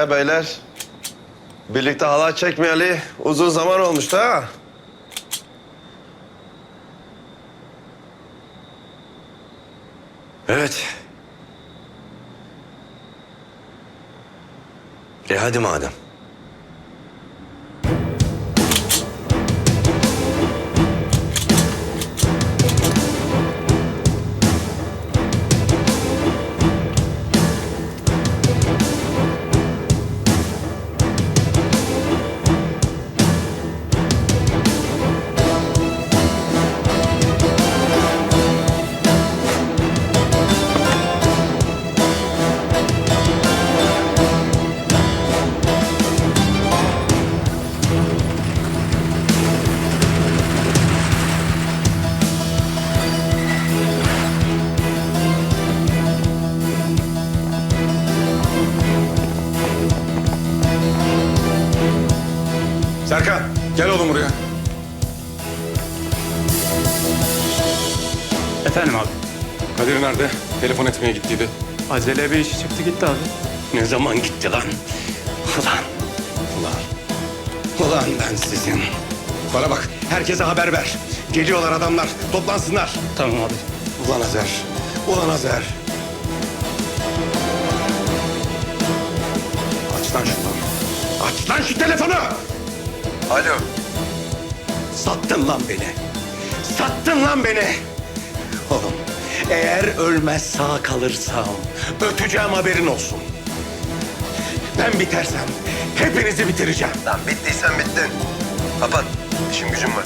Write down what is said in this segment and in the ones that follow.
Ee beyler. Birlikte halay çekmeyeli uzun zaman olmuştu ha. Evet. E hadi madem. Serkan gel oğlum buraya. Efendim abi. Kadir nerede? Telefon etmeye gittiydi. Acele bir işi çıktı gitti abi. Ne zaman gitti lan? Ulan. Ulan. Ulan ben sizin. Bana bak herkese haber ver. Geliyorlar adamlar toplansınlar. Tamam abi. Ulan Azer. Ulan Azer. Aç lan şunu. Aç lan şu telefonu. Alo. Sattın lan beni. Sattın lan beni. Oğlum eğer ölmez sağ kalırsam öteceğim haberin olsun. Ben bitersem hepinizi bitireceğim. Lan bittiysen bittin. Kapat. İşim gücüm var.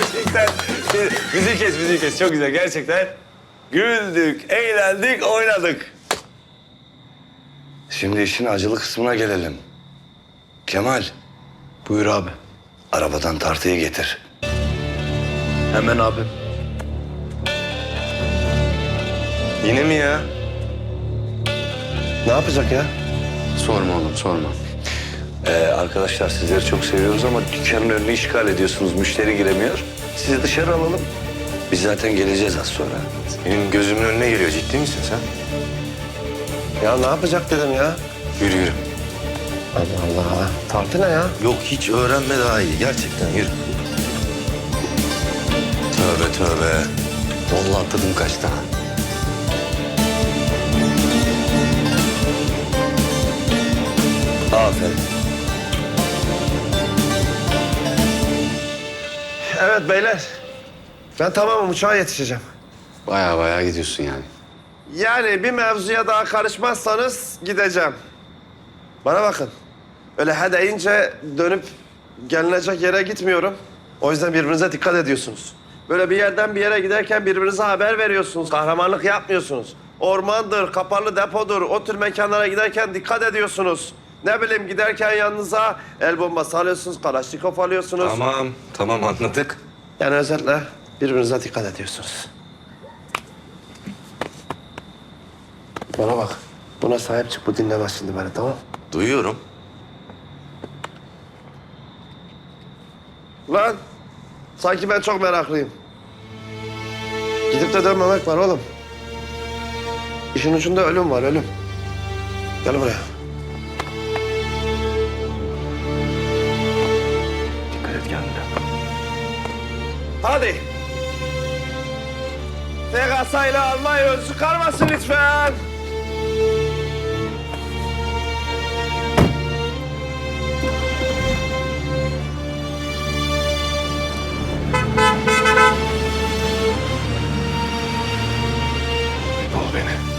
Gerçekten. müzik kes, müzik kes. Çok güzel gerçekten. Güldük, eğlendik, oynadık. Şimdi işin acılı kısmına gelelim. Kemal Buyur abi. arabadan tartıyı getir. Hemen abi. Yine mi ya? Ne yapacak ya? Sorma oğlum sorma. Ee, arkadaşlar sizleri çok seviyoruz ama dükkanın önünü işgal ediyorsunuz. Müşteri giremiyor. Sizi dışarı alalım. Biz zaten geleceğiz az sonra. Benim gözümün önüne geliyor. Ciddi misin sen? Ya ne yapacak dedim ya. Yürü yürü. Allah Allah. Tartı ne ya? Yok hiç öğrenme daha iyi. Gerçekten yürü. Tövbe tövbe. Vallahi tadım kaçtı ha. Aferin. Evet beyler. Ben tamamım uçağa yetişeceğim. Baya baya gidiyorsun yani. Yani bir mevzuya daha karışmazsanız gideceğim. Bana bakın. Öyle he deyince dönüp gelinecek yere gitmiyorum. O yüzden birbirinize dikkat ediyorsunuz. Böyle bir yerden bir yere giderken birbirinize haber veriyorsunuz. Kahramanlık yapmıyorsunuz. Ormandır, kapalı depodur. O tür mekanlara giderken dikkat ediyorsunuz. Ne bileyim giderken yanınıza el bombası alıyorsunuz, kalaşnikov alıyorsunuz. Tamam tamam anladık. Yani özetle birbirinize dikkat ediyorsunuz. Bana bak. Buna sahip çık. Bu dinlemez şimdi beni tamam Duyuyorum. Lan sanki ben çok meraklıyım. Gidip de dönmemek var oğlum. İşin ucunda ölüm var ölüm. Gel buraya. Hadi. TKS ile almayı öz çıkarmasın lütfen. Bul beni.